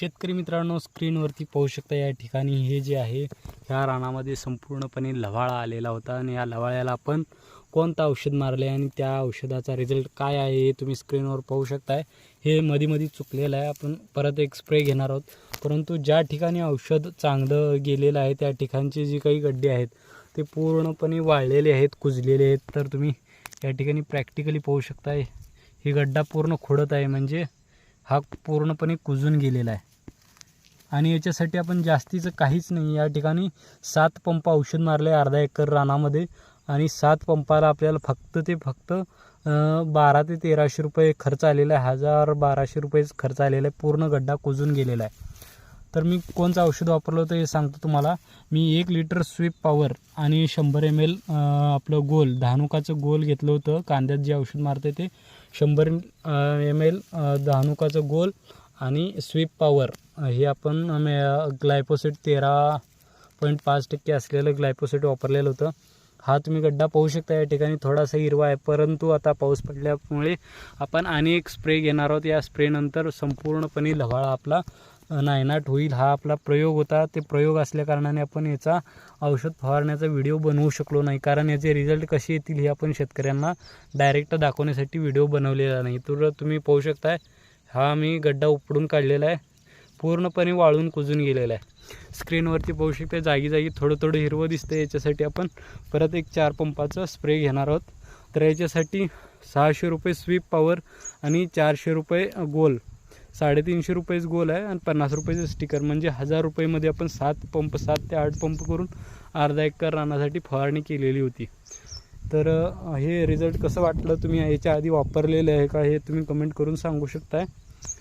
शेतकरी मित्रांनो स्क्रीनवरती पाहू शकता या ठिकाणी हे जे आहे ह्या रानामध्ये संपूर्णपणे लवाळा आलेला होता आणि या लवाळ्याला आपण कोणतं औषध मारले आणि त्या औषधाचा रिझल्ट काय आहे हे तुम्ही स्क्रीनवर पाहू शकताय. हे मध्ये मध्ये चुकलेलं आहे. आपण परत एक स्प्रे घेणार आहोत. परंतु ज्या ठिकाणी औषध चांगलं गेलेलं आहे त्या ठिकाणचे जे काही गड्डे आहेत ते पूर्णपणे वाळलेले आहेत कुजलेले आहेत. तर तुम्ही या ठिकाणी प्रॅक्टिकली पाहू शकताय. हे गड्डा पूर्ण खोडत आहे. म्हणजे हा पूर्णपणे कुजून गेलेला आहे. आणि याच्यासाठी आपण जास्तीचं काहीच नाही. या ठिकाणी सात पंप औषध मारले अर्धा एकर रानामध्ये आणि सात पंपाला आपल्याला फक्त ते फक्त बारा ते तेराशे रुपये खर्च आलेला आहे. हजार बाराशे रुपयेच खर्च आलेला आहे. पूर्ण गड्डा कुजून गेलेला आहे. तर मी कोणचं औषध वापरलं होतं हे सांगतो तुम्हाला. मी एक लिटर स्वीप पॉवर आणि शंभर एम एल आपलं गोल धानुकाचं गोल घेतलं होतं. कांद्यात जे औषध मारते ते शंभर एम एल धानुकाचं गोल आणि स्वीप पॉवर. हे आपण ग्लायपोसेट तेरा पॉईंट पाच टक्के असलेलं ग्लायपोसेट वापरलेलं होतं. हा तुम्ही गड्डा पाहू शकता या ठिकाणी. थोडासा हिरवा आहे परंतु आता पाऊस पडल्यामुळे आपण आणि एक स्प्रे घेणार आहोत. या स्प्रेनंतर संपूर्णपणे लव्हाळा आपला नायनाट होईल. हा आपला प्रयोग होता. ते प्रयोग असल्याकारणाने आपण याचा औषध फवारण्याचा व्हिडिओ बनवू शकलो नाही. कारण याचे रिझल्ट कसे येतील हे आपण शेतकऱ्यांना डायरेक्ट दाखवण्यासाठी व्हिडिओ बनवलेला नाही. तर तुम्ही पाहू शकताय हा मी गड्डा उपडून काढलेला आहे. पूर्णपणे वाळून कुजून गेलेला आहे. स्क्रीनवरती पाहू शकता जागी जागी थोडं थोडं हिरवं दिसतं याच्यासाठी आपण. परत एक चार पंपाचा स्प्रे घेणार आहोत. तर याच्यासाठी सहाशे रुपये स्वीप पॉवर आणि चारशे रुपये गोल. साडेतीनशे रुपयेच गोल आहे आणि पन्नास रुपयेचं स्टिकर. म्हणजे हजार रुपयेमध्ये आपण सात पंप सात ते आठ पंप करून अर्धा एकर रानासाठी फवारणी केलेली होती. तर हे रिझल्ट कसं वाटलं तुम्ही याच्या आधी वापरलेले आहे का हे तुम्ही कमेंट करून सांगू शकताय.